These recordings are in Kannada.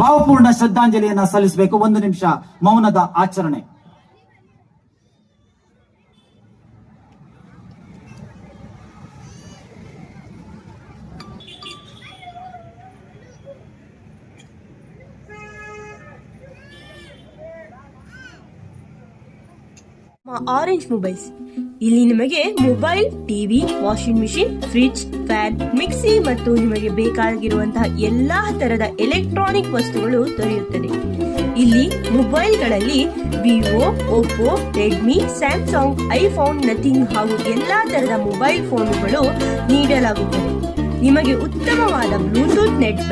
ಭಾವಪೂರ್ಣ ಶ್ರದ್ಧಾಂಜಲಿಯನ್ನ ಸಲ್ಲಿಸಬೇಕು. ಒಂದು ನಿಮಿಷ ಮೌನದ ಆಚರಣೆ. ಆರೆಂಜ್ ಮೊಬೈಲ್ಸ್ ಇಲ್ಲಿ ನಿಮಗೆ mobile, TV, washing machine, fridge, fan, mixie ಮತ್ತು ನಿಮಗೆ ಬೇಕಾಗಿರುವಂತಹ ಎಲ್ಲಾ ತರದ ಎಲೆಕ್ಟ್ರಾನಿಕ್ ವಸ್ತುಗಳು ದೊರೆಯುತ್ತದೆ. ಇಲ್ಲಿ ಮೊಬೈಲ್ಗಳಲ್ಲಿ Vivo, Oppo, Redmi, Samsung, iPhone, Nothing ಹಾಗೂ ಎಲ್ಲಾ ತರದ ಮೊಬೈಲ್ ಫೋನುಗಳು ನೀಡಲಾಗುತ್ತದೆ. ನಿಮಗೆ ಉತ್ತಮವಾದ Bluetooth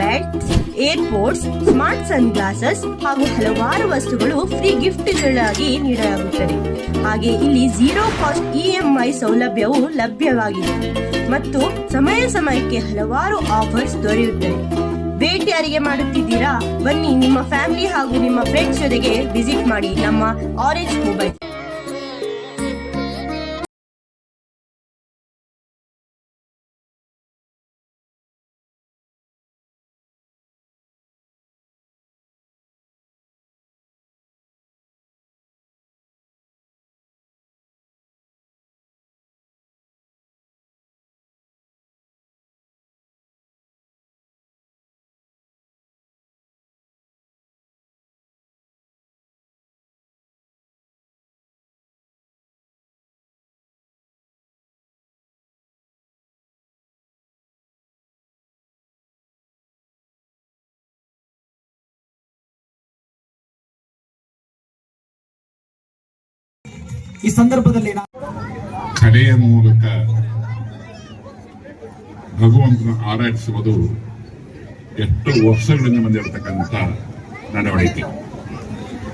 neckbands airpods smart sun glasses ಹಾಗೂ ಹಲವಾರು ವಸ್ತುಗಳು ಫ್ರೀ ಗಿಫ್ಟ್ಗಳಾಗಿ ನೀಡಲಾಗುತ್ತದೆ. ಹಾಗೆ ಇಲ್ಲಿ ಝೀರೋ ಕಾಸ್ಟ್ ಇಎಂಐ ಸೌಲಭ್ಯವು ಲಭ್ಯವಾಗಿದೆ. ಮತ್ತು ಸಮಯ ಸಮಯಕ್ಕೆ ಹಲವಾರು ಆಫರ್ಸ್ ದೊರೆಯುತ್ತವೆ. ಭೇಟಿ ಯಾರಿಗೆ ಮಾಡುತ್ತಿದ್ದೀರಾ? ಬನ್ನಿ ನಿಮ್ಮ ಫ್ಯಾಮಿಲಿ ಹಾಗೂ ನಿಮ್ಮ ಫ್ರೆಂಡ್ಸ್ ಜೊತೆಗೆ ವಿಸಿಟ್ ಮಾಡಿ ನಮ್ಮ ಆರೆಂಜ್ ಮೊಬೈಲ್. ಈ ಸಂದರ್ಭದಲ್ಲಿ ಕಲೆಯ ಮೂಲಕ ಭಗವಂತನ ಆರಾಧಿಸುವುದು ಎಷ್ಟು ವರ್ಷಗಳಿಂದ ಬಂದಿರತಕ್ಕಂಥ ನಡವಳಿಕೆ.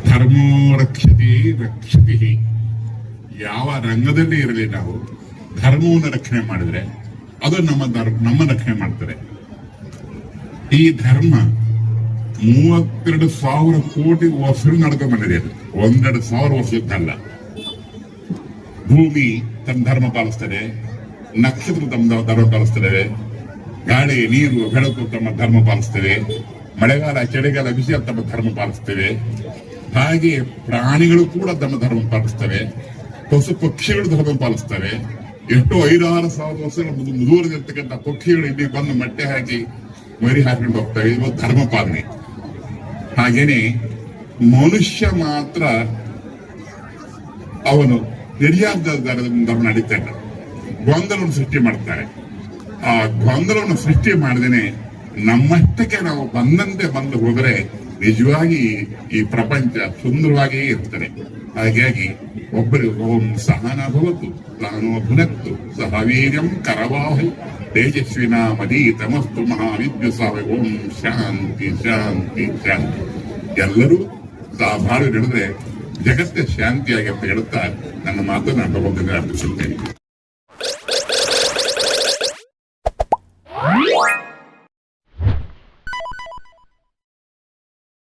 ಧರ್ಮೋ ರಕ್ಷತಿ ರಕ್ಷತಿ. ಯಾವ ರಂಗದಲ್ಲಿ ಇರಲಿ ನಾವು ಧರ್ಮವನ್ನು ರಕ್ಷಣೆ ಮಾಡಿದ್ರೆ ಅದು ನಮ್ಮ ಧರ್ಮ, ನಮ್ಮ ರಕ್ಷಣೆ ಮಾಡ್ತಾರೆ ಈ ಧರ್ಮ ಮೂವತ್ತೆರಡು ಸಾವಿರ ಕೋಟಿ ವರ್ಷ ನಡ್ಕೊಂಡ್ಬಂದಿದೆ ಅದು. ಒಂದೆರಡು ಸಾವಿರ ವರ್ಷದ್ದಲ್ಲ ಭೂಮಿ ತನ್ನ ಧರ್ಮ ಪಾಲಿಸ್ತದೆ ನಕ್ಷತ್ರ ತಮ್ಮ ಧರ್ಮ ಪಾಲಿಸ್ತದೆ ಗಾಳಿ, ನೀರು, ಬೆಳಕು ತಮ್ಮ ಧರ್ಮ ಪಾಲಿಸ್ತವೆ ಮಳೆಗಾಲ, ಚಳಿಗಾಲ ಬಿಸಿ ತಮ್ಮ ಧರ್ಮ ಪಾಲಿಸ್ತೇವೆ ಹಾಗೆ ಪ್ರಾಣಿಗಳು ಕೂಡ ತಮ್ಮ ಧರ್ಮ ಪಾಲಿಸ್ತವೆ ಪಶು ಪಕ್ಷಿಗಳು ಧರ್ಮ ಪಾಲಿಸ್ತವೆ ಎಷ್ಟೋ ಐದಾರು ಸಾವಿರ ವರ್ಷಗಳ ಮುಂದೆ ಮುಂದುವರೆದಿರ್ತಕ್ಕಂಥ ಪಕ್ಷಿಗಳು ಇಲ್ಲಿ ಬಂದು ಮಟ್ಟೆ ಹಾಕಿ ಮರಿ ಹಾಕೊಂಡು ಹೋಗ್ತವೆ ಇದು ಧರ್ಮ ಪಾಲನೆ. ಹಾಗೇನೆ ಮನುಷ್ಯ ಮಾತ್ರ ಅವನು ಸರಿಯಾದ ದರದಿಂದ ನಡೀತಾ ಇಲ್ಲ ಗೊಂದಲವನ್ನು ಸೃಷ್ಟಿ ಮಾಡ್ತಾರೆ. ಆ ಗೊಂದಲವನ್ನು ಸೃಷ್ಟಿ ಮಾಡದೇನೆ ನಮ್ಮಷ್ಟಕ್ಕೆ ನಾವು ಬಂದಂತೆ ಬಂದು ಹೋದರೆ ನಿಜವಾಗಿ ಈ ಪ್ರಪಂಚ ಸುಂದರವಾಗಿಯೇ ಇರ್ತದೆ. ಹಾಗಾಗಿ ಒಬ್ಬರು ಓಂ ಸಹನ ಭವತು, ಸಹನೋ ಭುನತ್ತು ಸಹವೀರ್ಯಂ ಕರವಾಹು ತೇಜಸ್ವಿನ ಮದೀ ತಮಸ್ತು ಮಹಾವಿದ್ಯುಸಾವ ಓಂ ಶಾಂತಿ ಶಾಂತಿ ಶಾಂತಿ. ಎಲ್ಲರೂ ತಾ ಬಾಳು ನಡೆದ್ರೆ ಜಗತ್ತೇ ಶಾಂತಿಯಾಗಿ ಅಂತ ಹೇಳುತ್ತಾ ನನ್ನ ಮಾತನ್ನು ಭಗವಂತನಿಗೆ ಅರ್ಪಿಸುತ್ತೇನೆ